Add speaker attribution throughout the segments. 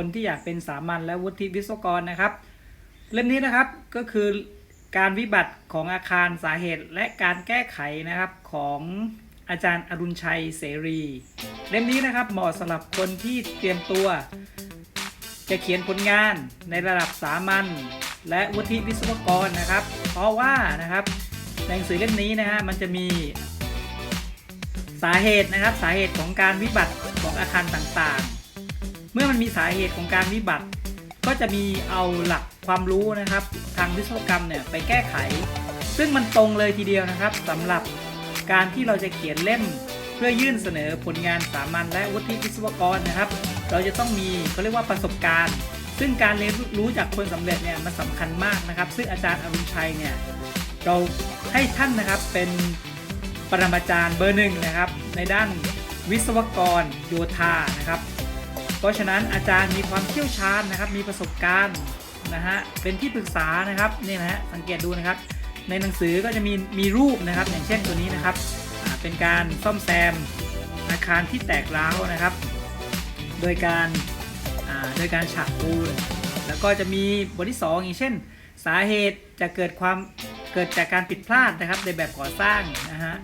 Speaker 1: คนที่อยากเป็นสามัญและวุฒิวิศวกรนะครับ เล่มนี้นะครับก็คือการวิบัติของอาคารสาเหตุและการแก้ไขนะครับของอาจารย์อรุณชัยเสรี เล่มนี้นะครับเหมาะสำหรับคนที่เตรียมตัว จะเขียนผลงานในระดับสามัญและวุฒิวิศวกรนะครับ เพราะว่านะครับหนังสือเล่มนี้นะฮะมันจะมีสาเหตุนะครับสาเหตุของการวิบัติของอาคารต่าง เมื่อมันมีสาเหตุของการวิบัติ ก็จะมีเอาหลักความรู้นะครับ ทางวิศวกรรมเนี่ยไปแก้ไข ซึ่งมันตรงเลยทีเดียวนะครับสำหรับการที่เราจะเขียนเล่ม เพื่อยื่นเสนอผลงานสามัญและวุฒิวิศวกรนะครับ เราจะต้องมีเขาเรียกว่าประสบการณ์ ซึ่งการเรียนรู้จากคนสำเร็จเนี่ยมันสำคัญมากนะครับ ซึ่งอาจารย์อรุณชัยเนี่ยเราให้ท่านนะครับเป็นปรมาจารย์เบอร์หนึ่งนะครับ ในด้านวิศวกรโยธานะครับ เพราะฉะนั้นอาจารย์มีความเชี่ยวชาญนะครับ มีประสบการณ์นะฮะ เป็นที่ปรึกษานะครับนี่นะฮะสังเกตดูนะครับ ในหนังสือก็จะมีมีรูปนะครับ อย่างเช่นตัวนี้นะครับเป็นการซ่อมแซมอาคารที่แตกร้าวนะครับ โดยการโดยการฉาบปูนแล้วก็จะมีบทที่ 2 อย่างเช่น สาเหตุจะเกิดความเกิดจากการผิดพลาดนะครับในแบบก่อสร้างนะฮะ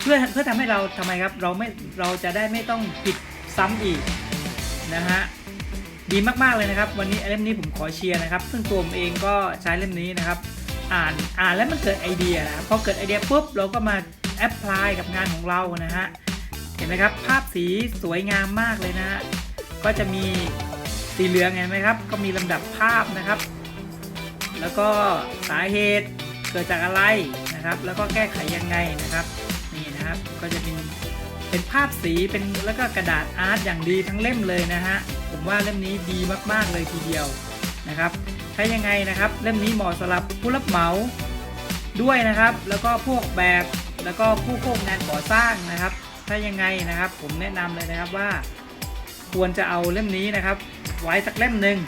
Speaker 1: เพื่อเพื่อทำให้เราทำไมครับเราไม่เราจะได้ไม่ต้องผิดซ้ำอีก นะฮะดีมากๆเลยนะครับ วันนี้เล่มนี้ผมขอเชียร์นะครับ ซึ่งตัวผมเองก็ใช้เล่มนี้นะครับ อ่านอ่านแล้วมันเกิดไอเดียนะครับพอเกิดไอเดียปุ๊บเราก็มาแอพพลายกับงานของเรานะฮะเห็นไหมครับ ภาพสีสวยงามมากเลยนะฮะก็จะมีสีเหลืองเห็นไหมครับ ก็มีลำดับภาพนะครับ แล้วก็สาเหตุเกิดจากอะไรนะครับ แล้วก็แก้ไขยังไงนะครับ นี่นะครับก็จะเป็น เป็นภาพสีเป็นแล้วก็กระดาษอาร์ตอย่างดีทั้งเล่มเลยนะฮะผมว่าเล่มนี้ดีมากๆเลยทีเดียวนะครับถ้ายังไงนะครับ เล่มนี้เหมาะสำหรับผู้รับเหมาด้วยนะครับ แล้วก็พวกแบบแล้วก็ผู้ควบงานก่อสร้างนะครับ ถ้ายังไงนะครับ ผมแนะนำเลยนะครับว่า ควรจะเอาเล่มนี้นะครับ ไว้สักเล่มหนึ่ง